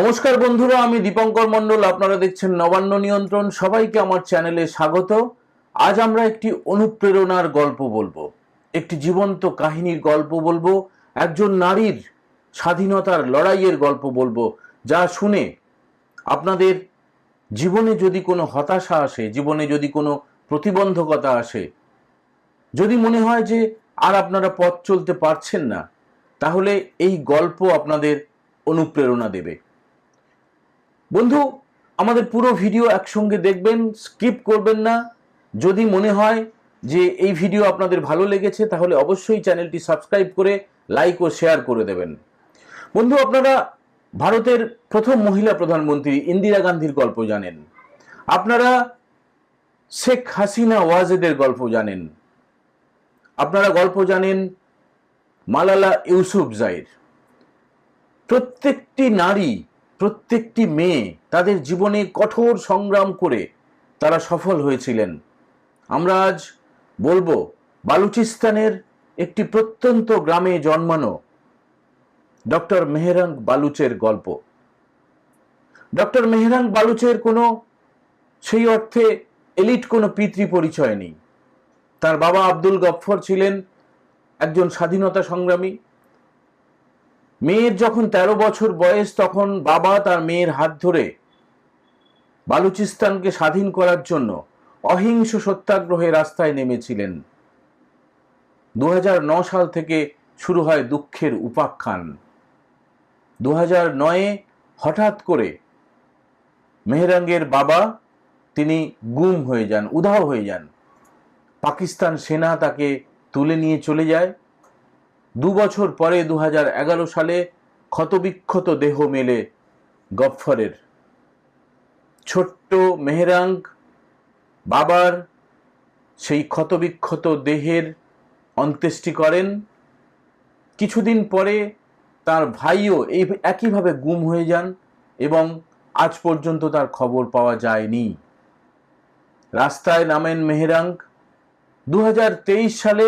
নমস্কার বন্ধুরা, আমি দীপঙ্কর মণ্ডল, আপনারা দেখছেন নবান্ন নিয়ন্ত্রণ। সবাইকে আমার চ্যানেলে স্বাগত। আজ আমরা একটি অনুপ্রেরণার গল্প বলব। একটি জীবন্ত কাহিনীর গল্প বলব। একজন নারীর স্বাধীনতার লড়াইয়ের গল্প বলব। যা শুনে আপনাদের জীবনে যদি কোনো হতাশা আসে, জীবনে যদি কোনো প্রতিবন্ধকতা আসে, যদি মনে হয় যে আর আপনারা পথ চলতে পারছেন না, তাহলে এই গল্প আপনাদের অনুপ্রেরণা দেবে। বন্ধু, আমাদের পুরো ভিডিও একসঙ্গে দেখবেন, স্কিপ করবেন না। যদি মনে হয় যে এই ভিডিও আপনাদের ভালো লেগেছে, তাহলে অবশ্যই চ্যানেলটি সাবস্ক্রাইব করে লাইক ও শেয়ার করে দেবেন। বন্ধু, আপনারা ভারতের প্রথম মহিলা প্রধানমন্ত্রী ইন্দিরা গান্ধীর গল্প জানেন। আপনারা শেখ হাসিনা ওয়াজেদের গল্প জানেন। আপনারা গল্প জানেন মালালা ইউসুফ জাইর। প্রত্যেকটি নারী প্রত্যেকটি মেয়ে তাদের জীবনে কঠোর সংগ্রাম করে তারা সফল হয়েছিলেন। আমরা আজ বলব, বালুচিস্তানের একটি প্রত্যন্ত গ্রামে জন্মানো ডক্টর মেহরাং বালুচের গল্প। ডক্টর মেহরাং বালুচের কোনো, সেই অর্থে এলিট কোনো পিতৃ পরিচয় নেই। তার বাবা আব্দুল গফফর ছিলেন একজন স্বাধীনতা সংগ্রামী। মেয়ের যখন ১৩ বছর বয়স, তখন বাবা তার মেয়ের হাত ধরে বালুচিস্তানকে স্বাধীন করার জন্য অহিংস সত্যাগ্রহে রাস্তায় নেমেছিলেন। দুহাজার নয় সাল থেকে শুরু হয় দুঃখের উপাখ্যান। দু নয়ে হঠাৎ করে মেহরাঙ্গের বাবা, তিনি গুম হয়ে যান, উধাও হয়ে যান। পাকিস্তান সেনা তাকে তুলে নিয়ে চলে যায়। দু বছর পরে দু হাজার এগারো সালে ক্ষতবিক্ষত দেহ মেলে গফফরের ছোট্ট মেহরাং বাবার সেই ক্ষতবিক্ষত দেহের অন্ত্যেষ্টি করেন। কিছুদিন পরে তার ভাইও এই একইভাবে গুম হয়ে যান এবং আজ পর্যন্ত তার খবর পাওয়া যায়নি। রাস্তায় নামেন মেহরাং দু সালে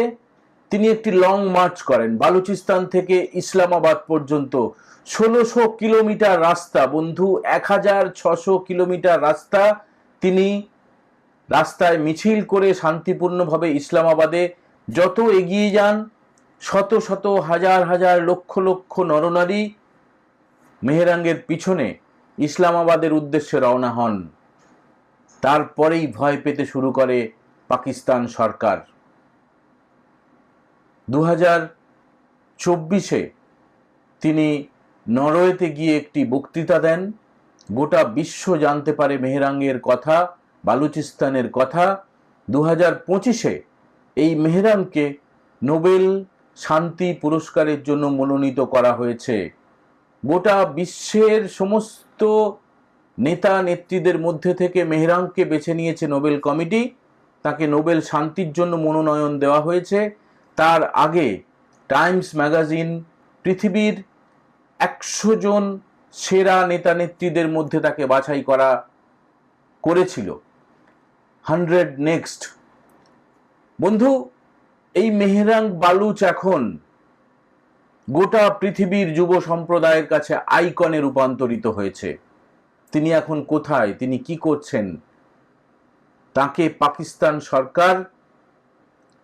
তিনি একটি লং মার্চ করেন। বালুচিস্তান থেকে ইসলামাবাদ পর্যন্ত ষোলোশো কিলোমিটার রাস্তা। বন্ধু, এক হাজার ছশো কিলোমিটার রাস্তা তিনি রাস্তায় মিছিল করে শান্তিপূর্ণভাবে ইসলামাবাদে যত এগিয়ে যান, শত শত হাজার হাজার লক্ষ লক্ষ নরনারী মেহেরাঙ্গের পিছনে ইসলামাবাদের উদ্দেশ্যে রওনা হন। তারপরেই ভয় পেতে শুরু করে পাকিস্তান সরকার। দু হাজার চব্বিশে তিনি নরওয়েতে গিয়ে একটি বক্তৃতা দেন। গোটা বিশ্ব জানতে পারে মেহরাঙ্গের কথা, বালুচিস্তানের কথা। দু হাজার পঁচিশে এই মেহরানকে নোবেল শান্তি পুরস্কারের জন্য মনোনীত করা হয়েছে। গোটা বিশ্বের সমস্ত নেতা নেত্রীদের মধ্যে থেকে মেহরাংকে বেছে নিয়েছে নোবেল কমিটি। তাকে নোবেল শান্তির জন্য মনোনয়ন দেওয়া হয়েছে। তার আগে টাইমস ম্যাগাজিন পৃথিবীর একশো জন সেরা নেতা নেত্রীদের মধ্যে তাকে বাছাই করা করেছিল। Hundred next. বন্ধু, এই মেহরাং বালুচ এখন গোটা পৃথিবীর যুব সম্প্রদায়ের কাছে আইকনে রূপান্তরিত হয়েছে। তিনি এখন কোথায়? তিনি কি করছেন? তাকে পাকিস্তান সরকার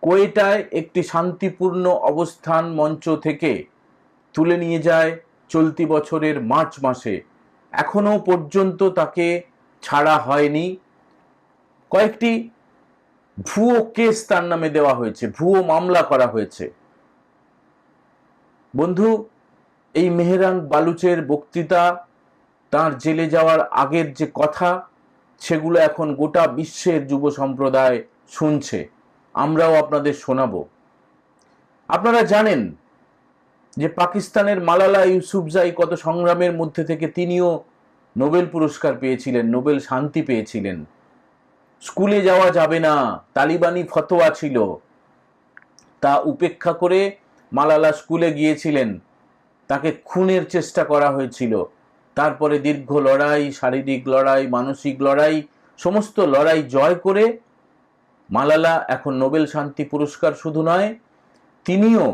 কোয়েটায় একটি শান্তিপূর্ণ অবস্থান মঞ্চ থেকে তুলে নিয়ে যায় চলতি বছরের মার্চ মাসে। এখনও পর্যন্ত তাকে ছাড়া হয়নি। কয়েকটি ভুয়ো কেস তার নামে দেওয়া হয়েছে, ভুয়ো মামলা করা হয়েছে। বন্ধু, এই মেহরান বালুচের বক্তৃতা, তার জেলে যাওয়ার আগের যে কথা, সেগুলো এখন গোটা বিশ্বের যুব সম্প্রদায় শুনছে। আমরাও আপনাদের শোনাব। আপনারা জানেন যে পাকিস্তানের মালালা ইউসুফজাই কত সংগ্রামের মধ্যে থেকে তিনিও নোবেল পুরস্কার পেয়েছিলেন, নোবেল শান্তি পেয়েছিলেন। স্কুলে যাওয়া যাবে না, তালিবানি ফতোয়া ছিল। তা উপেক্ষা করে মালালা স্কুলে গিয়েছিলেন। তাকে খুনের চেষ্টা করা হয়েছিল। তারপরে দীর্ঘ লড়াই, শারীরিক লড়াই, মানসিক লড়াই, সমস্ত লড়াই জয় করে মালালা এখন নোবেল শান্তি পুরস্কার শুধু নয়, তিনিও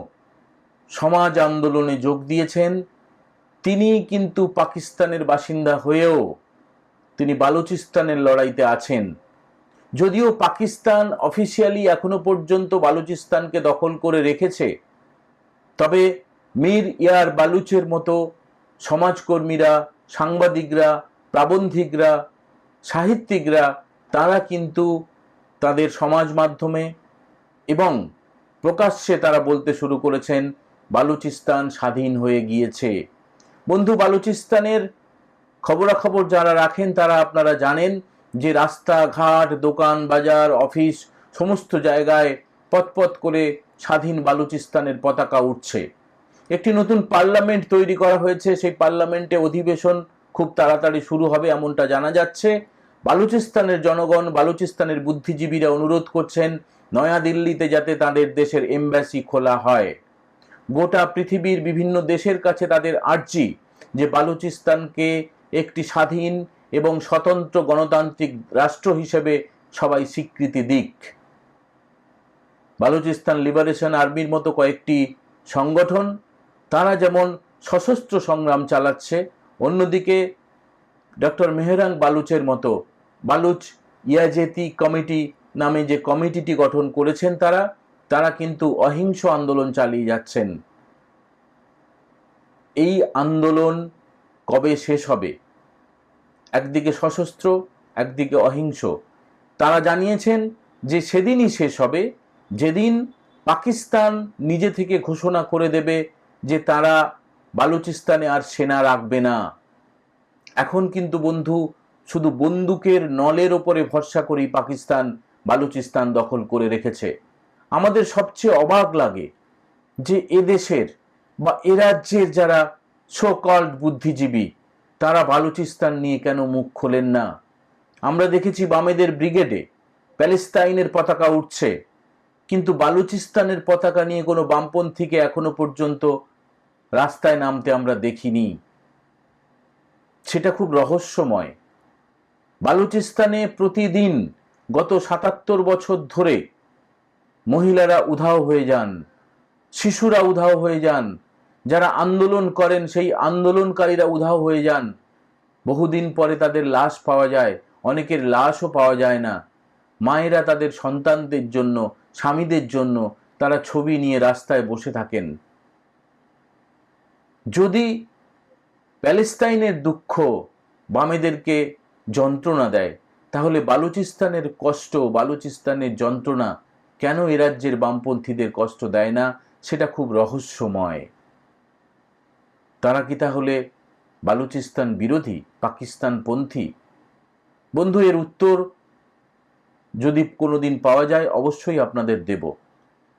সমাজ আন্দোলনে যোগ দিয়েছেন। তিনি কিন্তু পাকিস্তানের বাসিন্দা হয়েও তিনি বালুচিস্তানের লড়াইতে আছেন। যদিও পাকিস্তান অফিসিয়ালি এখনও পর্যন্ত বালুচিস্তানকে দখল করে রেখেছে, তবে মীর ইয়ার বালুচের মতো সমাজকর্মীরা, সাংবাদিকরা, প্রাবন্ধিকরা, সাহিত্যিকরা, তারা কিন্তু তাদের সমাজ মাধ্যমে এবং প্রকাশ্যে তারা বলতে শুরু করেছেন, বালুচিস্তান স্বাধীন হয়ে গিয়েছে। বন্ধু, বালুচিস্তানের খবরাখবর যারা রাখেন, তারা আপনারা জানেন যে রাস্তাঘাট, দোকান, বাজার, অফিস সমস্ত জায়গায় পথপথ করে স্বাধীন বালুচিস্তানের পতাকা উঠছে। একটি নতুন পার্লামেন্ট তৈরি করা হয়েছে। সেই পার্লামেন্টে অধিবেশন খুব তাড়াতাড়ি শুরু হবে, এমনটা জানা যাচ্ছে। বালুচিস্তানের জনগণ, বালুচিস্তানের বুদ্ধিজীবীরা অনুরোধ করছেন নয়াদিল্লিতে যাতে তাদের দেশের এম্বাসি খোলা হয়। গোটা পৃথিবীর বিভিন্ন দেশের কাছে তাদের আর্জি যে বালুচিস্তানকে একটি স্বাধীন এবং স্বতন্ত্র গণতান্ত্রিক রাষ্ট্র হিসেবে সবাই স্বীকৃতি দিক। বালুচিস্তান লিবারেশন আর্মির মতো কয়েকটি সংগঠন, তারা যেমন সশস্ত্র সংগ্রাম চালাচ্ছে, অন্যদিকে ডক্টর মেহরাং বালুচের মতো। বালুচ ইয়াজেতি কমিটি নামে যে কমিটিটি গঠন করেছেন তারা তারা কিন্তু অহিংস আন্দোলন চালিয়ে যাচ্ছেন। এই আন্দোলন কবে শেষ হবে? একদিকে সশস্ত্র, একদিকে অহিংস। তারা জানিয়েছেন যে সেদিনই শেষ হবে। যেদিন পাকিস্তান নিজে থেকে ঘোষণা করে দেবে যে তারা বালুচিস্তানে আর সেনা রাখবে না। এখন কিন্তু বন্ধু, শুধু বন্দুকের নলের ওপরে ভরসা করেই পাকিস্তান বালুচিস্তান দখল করে রেখেছে। আমাদের সবচেয়ে অবাক লাগে যে এদেশের বা এ রাজ্যের যারা সোকল্ড বুদ্ধিজীবী, তারা বালুচিস্তান নিয়ে কেন মুখ খোলেন না? আমরা দেখেছি বামেদের ব্রিগেডে প্যালেস্তাইনের পতাকা উঠছে, কিন্তু বালুচিস্তানের পতাকা নিয়ে কোনো বামপন্থীকে এখনও পর্যন্ত রাস্তায় নামতে আমরা দেখিনি। সেটা খুব রহস্যময়। বালুচিস্তানে প্রতিদিন গত সাতাত্তর বছর ধরে মহিলারা উধাও হয়ে যান, শিশুরা উধাও হয়ে যান, যারা আন্দোলন করেন সেই আন্দোলনকারীরা উধাও হয়ে যান। বহুদিন পরে তাদের লাশ পাওয়া যায়, অনেকের লাশও পাওয়া যায় না। মায়েরা তাদের সন্তানদের জন্য, স্বামীদের জন্য তারা ছবি নিয়ে রাস্তায় বসে থাকেন। যদি প্যালেস্তাইনের দুঃখ বামেদেরকে যন্ত্রণা দেয়। তাহলে বালুচিস্তানের কষ্ট, বালুচিস্তানের যন্ত্রণা কেন এ রাজ্যের বামপন্থীদের কষ্ট দেয় না? সেটা খুব রহস্যময়। তারা কি তাহলে বালুচিস্তান বিরোধী পাকিস্তানপন্থী বন্ধু, এর উত্তর যদি কোনোদিন পাওয়া যায়, অবশ্যই আপনাদের দেব।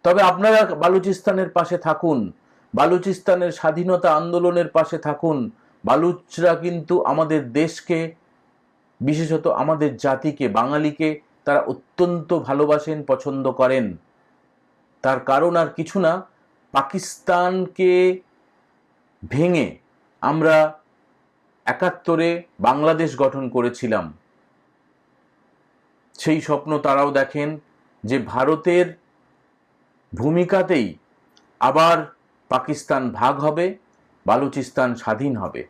তবে আপনারা বালুচিস্তানের পাশে থাকুন, বালুচিস্তানের স্বাধীনতা আন্দোলনের পাশে থাকুন বালুচরা কিন্তু আমাদের দেশকে, বিশেষত আমাদের জাতিকে, বাঙালিকে তারা অত্যন্ত ভালোবাসেন, পছন্দ করেন। তার কারণ আর কিছু না, পাকিস্তানকে ভেঙে আমরা একাত্তরে বাংলাদেশ গঠন করেছিলাম। সেই স্বপ্ন তারাও দেখেন যে ভারতের ভূমিকাতেই আবার পাকিস্তান ভাগ হবে। বালুচিস্তান স্বাধীন হবে।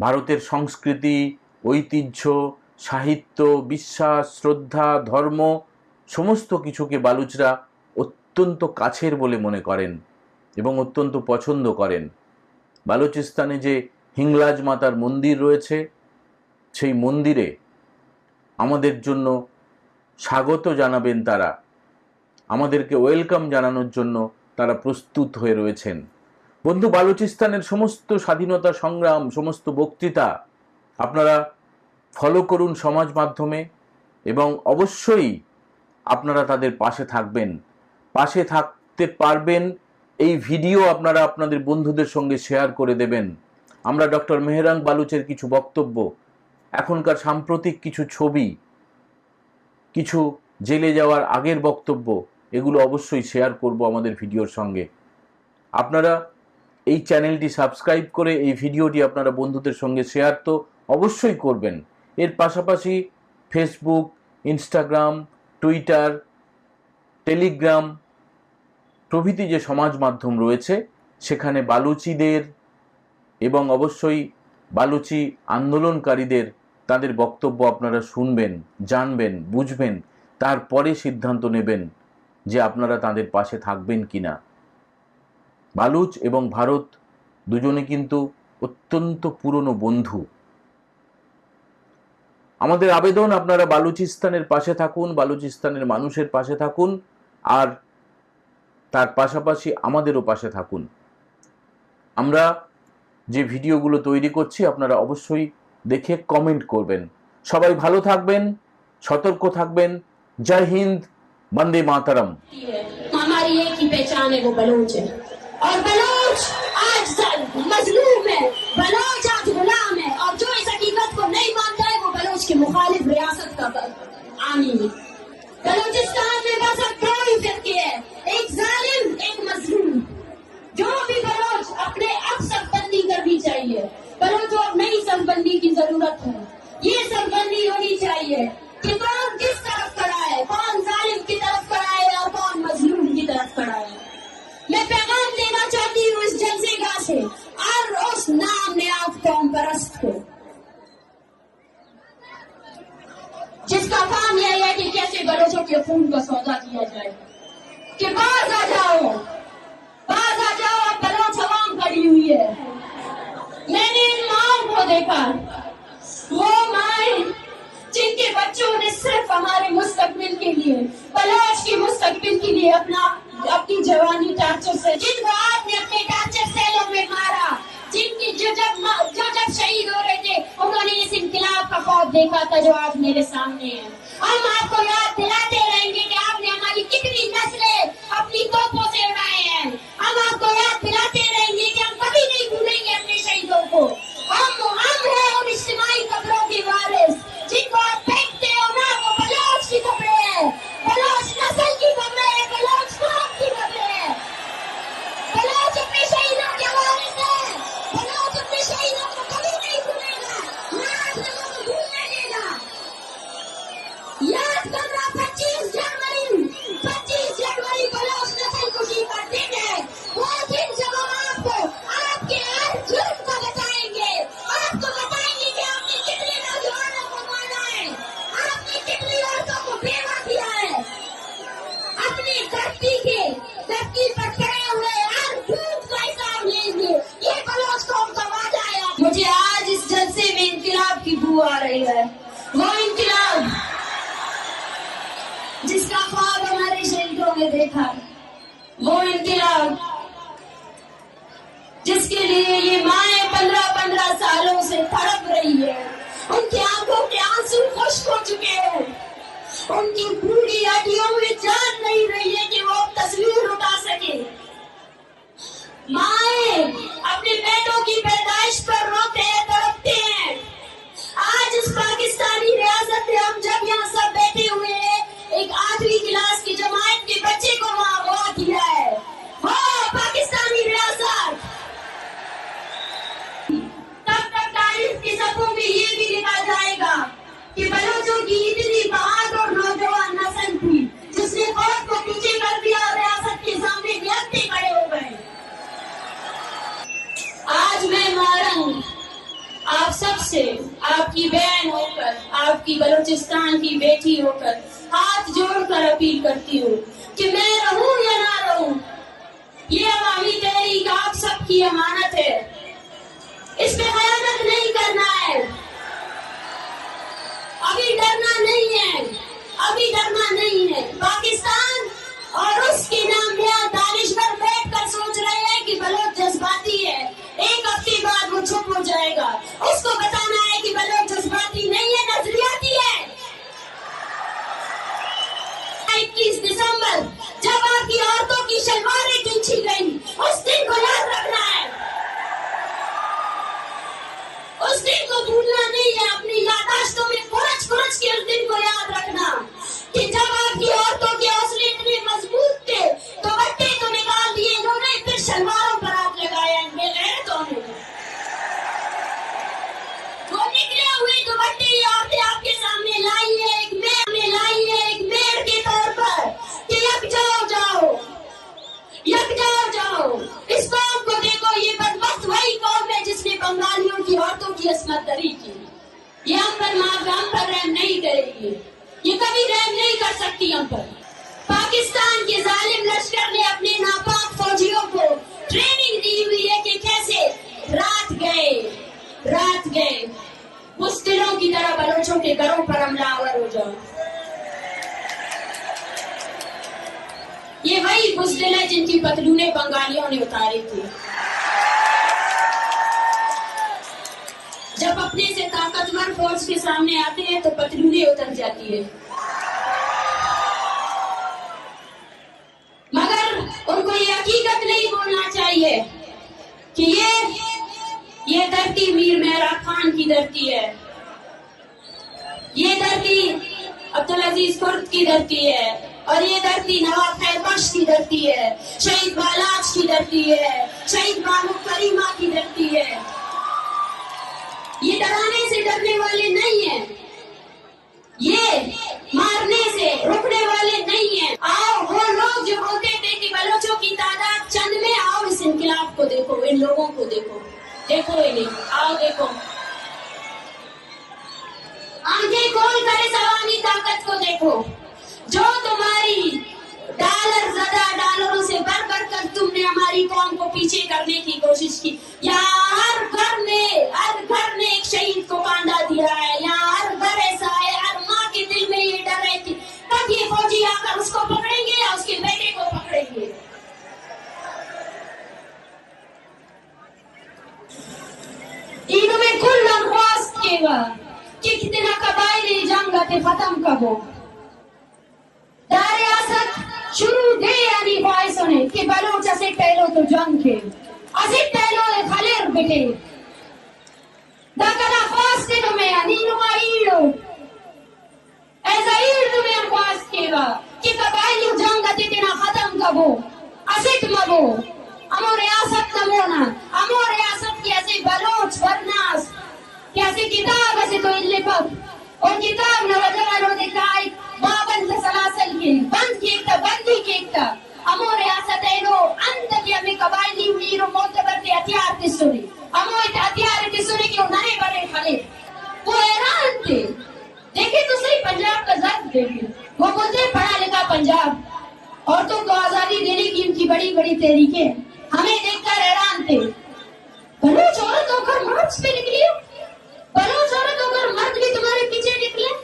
ভারতের সংস্কৃতি, ঐতিহ্য, সাহিত্য, বিশ্বাস, শ্রদ্ধা, ধর্ম, সমস্ত কিছুকে বালুচরা অত্যন্ত কাছের বলে মনে করেন এবং অত্যন্ত পছন্দ করেন। বালুচিস্তানে যে হিংলাজ মাতার মন্দির রয়েছে, সেই মন্দিরে আমাদের জন্য স্বাগত জানাবেন তারা। আমাদেরকে ওয়েলকাম জানানোর জন্য তারা প্রস্তুত হয়ে রয়েছেন। বন্ধু, বালুচিস্তানের সমস্ত স্বাধীনতা সংগ্রাম, সমস্ত বক্তৃতা আপনারা ফলো করুন সমাজ মাধ্যমে এবং অবশ্যই আপনারা তাদের পাশে থাকবেন। পাশে থাকতে পারবেন, এই ভিডিও আপনারা আপনাদের বন্ধুদের সঙ্গে শেয়ার করে দেবেন। আমরা ডক্টর মেহরাং বালুচের কিছু বক্তব্য, এখনকার সাম্প্রতিক কিছু ছবি, কিছু জেলে যাওয়ার আগের বক্তব্য, এগুলো অবশ্যই শেয়ার করব আমাদের ভিডিওর সঙ্গে। আপনারা এই চ্যানেলটি সাবস্ক্রাইব করে এই ভিডিওটি আপনারা বন্ধুদের সঙ্গে শেয়ার তো অবশ্যই করবেন। এর পাশাপাশি ফেসবুক ইনস্টাগ্রাম টুইটার টেলিগ্রাম প্রভৃতি যে সমাজ মাধ্যম রয়েছে, সেখানে বালুচিদের এবং অবশ্যই বালুচি আন্দোলনকারীদের তাদের বক্তব্য আপনারা শুনবেন, জানবেন, বুঝবেন, তারপরে সিদ্ধান্ত নেবেন যে আপনারা তাদের পাশে থাকবেন কিনা। বালুচ এবং ভারত দুজনে কিন্তু অত্যন্ত পুরনো বন্ধু আমাদের আবেদন আপনারা বালুচিস্তানের পাশে থাকুন বালুচিস্তানের মানুষের পাশে থাকুন আর তার পাশাপাশি আমাদেরও পাশে থাকুন আমরা যে ভিডিওগুলো তৈরি করছি আপনারা অবশ্যই দেখে কমেন্ট করবেন সবাই ভালো থাকবেন সতর্ক থাকবেন জয় হিন্দ বন্দে মাতারম हमारी एक ही पहचान है वो बलोच है اور بلوچ آج مظلوم ہے۔ بلوچ آج غلام ہے۔ اور جو اس حقیقت کو نہیں مانتا ہے، وہ بلوچ کے مخالف ریاست کا آمین۔ بلوچستان میں بس اب دو ہی فرقے ہیں ایک ظالم، ایک مظلوم۔ جو بھی بلوچ اپنے اب سب بندی کرنی چاہیے۔ بلوچ اب نئی سب کی ضرورت ہے۔ یہ سب ہونی چاہیے۔ کہ کون کس طرف کھڑا ہے؟ کون ظالم کی طرف سے اور اس نام نے آپ قوم پرست کو جس کا کام یہ ہے کہ کیسے بلوچوں کے خون کا سودا کیا جائے کہ باز آ جاؤ باز آ جاؤ اب بلوچ عوام کھڑی ہوئی ہے میں نے ان ماؤں کو دیکھا وہ بچوں نے صرف ہمارے مستقبل کے لیے پلاش کے مستقبل کے لیے اپنا، اپنی جوانی ٹارچر سے، جن کو آپ نے اپنے ٹارچر سیلوں میں مارا، جن کی جو جب جو جب شہید ہو رہے تھے، انہوں نے اس انقلاب کا خوف دیکھا تھا جو آج میرے سامنے ہے۔ ہم آپ کو یاد دلاتے رہیں گے کہ آپ نے ہماری کتنی نسلیں اپنی توپوں جس کے لیے یہ مائیں پندرہ پندرہ سالوں سے تڑپ رہی ہے ان کی آنکھوں کے آنسو خشک ہو چکے ہیں۔ ان کی بھوڑی ہڈیوں میں جان نہیں رہی ہے کہ وہ تصویر اٹھا سکے۔ مائیں اپنے بیٹوں کی پیدائش پر روتے ہیں، تڑپتے ہیں۔ آج اس پاکستانی ریاست میں ہم جب یہاں سب بیٹھے ہوئے ہیں، ایک آٹھویں کلاس کی جماعت کے بچے کو وہاں میں یہ بھی لکھا جائے گا کہ بلوچوں کی اتنی بہادر اور نوجوان نسل تھی، جس نے قوت کو پیچھے کر دیا ریاست کے سامنے گرتے کھڑے ہو گئے۔ آج میں مارنگ آپ سب سے، آپ کی بہن ہو کر، آپ کی بلوچستان کی بیٹی ہو کر ہاتھ جوڑ کر اپیل کرتی ہوں کہ میں رہوں یا نہ رہوں، یہ عوامی تحریک آپ سب کی امانت ہے۔ اس میں خیانت نہیں کرنا ہے۔ ابھی ڈرنا نہیں ہے۔ ابھی ڈرنا نہیں ہے۔ پاکستان اور اس کی نام لیا دانشور قسمت دری کی۔ یہ ہم پر معاف ہم پر رحم نہیں کرے گی یہ کبھی رحم نہیں کر سکتی ہم پر۔ پاکستان کے ظالم لشکر نے اپنے ناپاک فوجیوں کو ٹریننگ دی ہوئی ہے کہ کیسے رات گئے۔ رات گئے۔ مشکلوں کی طرح بلوچوں کے گھروں پر حملہ آور ہو جاؤ یہ وہی مشکل ہے جن کی پتلونیں بنگالیوں نے اتارے تھے مسلمان فوج کے سامنے آتے ہیں تو پتلونی اتر جاتی ہے مگر ان کو یہ حقیقت نہیں بولنا چاہیے کہ یہ یہ دھرتی میر محراب خان کی دھرتی ہے۔ یہ دھرتی عبدالعزیز کرد کی دھرتی ہے اور یہ دھرتی نواب خیر بخش کی دھرتی ہے۔ شہید بالاج کی دھرتی ہے۔ شہید بانو کریمہ کی دھرتی ہے۔ یہ ڈرانے ڈرنے والے نہیں ہیں۔ یہ مارنے سے روکنے والے نہیں ہیں۔ اور وہ لوگ جو بولتے تھے کہ بلوچوں کی تعداد چند میں، آؤ اس انقلاب کو دیکھو، ان لوگوں کو دیکھو۔ دیکھو انہیں، آؤ دیکھو۔ آگے کھول کر اس عوامی طاقت کو دیکھو۔ جو تمہاری ڈالر زدہ ڈالروں سے بھر بھر کر تم نے ہماری قوم کو پیچھے کرنے کی کوشش کی۔ یہاں ہر گھر نے، ہر گھر نے ایک شہید کو کاندھا دیا ہے۔ یہاں ہر گھر ایسا ہے، ہر ماں کے دل میں یہ ڈر ہے کہ کب یہ فوجی آ کر اس کو پکڑیں گے یا اس کے بیٹے کو پکڑیں گے۔ کل نخواست کے کتنا قبائل جنگ ختم کب ہو؟ شروع دے یعنی خواہشوں کہ بلوچ اسے ٹیلو تو جنگ کے۔ اسے ٹیلو خلیر بٹے دا کنا خواست نو میں یعنی نو ایڑو ایزا ایر نو میں خواست کے با کہ قبائلیو جنگ اتی تینا ختم کبو۔ اسے مبو۔ امو ریاست نمونا ಯುವಕತೆಯರು ಅಂದಕ್ಕೆ ಅಮ್ಮಿ ಕಬಾಯ್ ನೀವು ನೀರು ಮೋತ ಬರ್ತಿ ಅತಿ ಆರ್ತಿಸುರಿ ಅಮೋಯ್ತ ಅತಿ ಆರ್ತಿಸುರಿ ನೀವು ನನೇ ಬರೆ ಖಾಲಿ وہ حیران تھے دیکھے تو صحیح پنجاب کا ضرب دیکھے وہ بولتے پڑھا لکھا پنجاب عورتوں کو آزادی دینے کی ان کی بڑی بڑی تحریکیں ہمیں دیکھ کر حیران تھے بلوچ عورت ہو کر مارچ پہ نکلی ہو بلوچ عورت ہو کر مرد بھی تمہارے پیچھے نکلے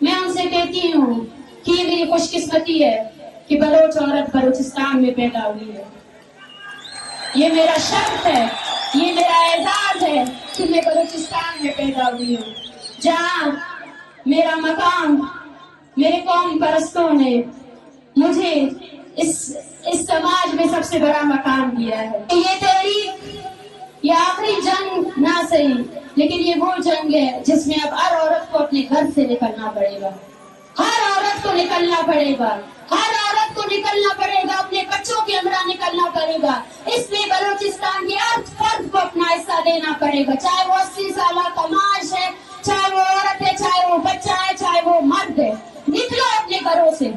میں ان سے کہتی ہوں کہ میری خوش قسمتی ہے کہ بلوچ عورت بلوچستان میں پیدا ہوئی ہے۔ یہ میرا شرط ہے، یہ میرا اعزاز ہے کہ میں بلوچستان میں پیدا ہوئی ہوں۔ جہاں میرا مقام، میرے قوم پرستوں نے مجھے اس اس سماج میں سب سے بڑا مقام دیا ہے۔ یہ تحریک، یہ آخری جنگ نہ صحیح، لیکن یہ وہ جنگ ہے جس میں اب ہر عورت کو اپنے گھر سے نکلنا پڑے گا۔ ہر عورت کو نکلنا پڑے گا۔ ہر عورت کو نکلنا پڑے گا، اپنے بچوں کے ہمراہ نکلنا پڑے گا۔ اس لیے بلوچستان کے ہر فرد کو اپنا حصہ دینا پڑے گا۔ چاہے وہ اسی سالہ کماش ہے، چاہے وہ عورت ہے، چاہے وہ بچہ ہے، چاہے وہ مرد ہے۔ نکلو اپنے گھروں سے۔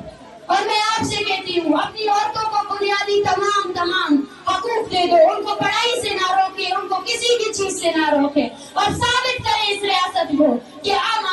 اور میں آپ سے کہتی ہوں، اپنی عورتوں کو بنیادی تمام تمام حقوق دے دو۔ ان کو پڑھائی سے نہ روکے، ان کو کسی بھی چیز سے نہ روکے۔ اور ثابت کریں اس ریاست کو کہ ہم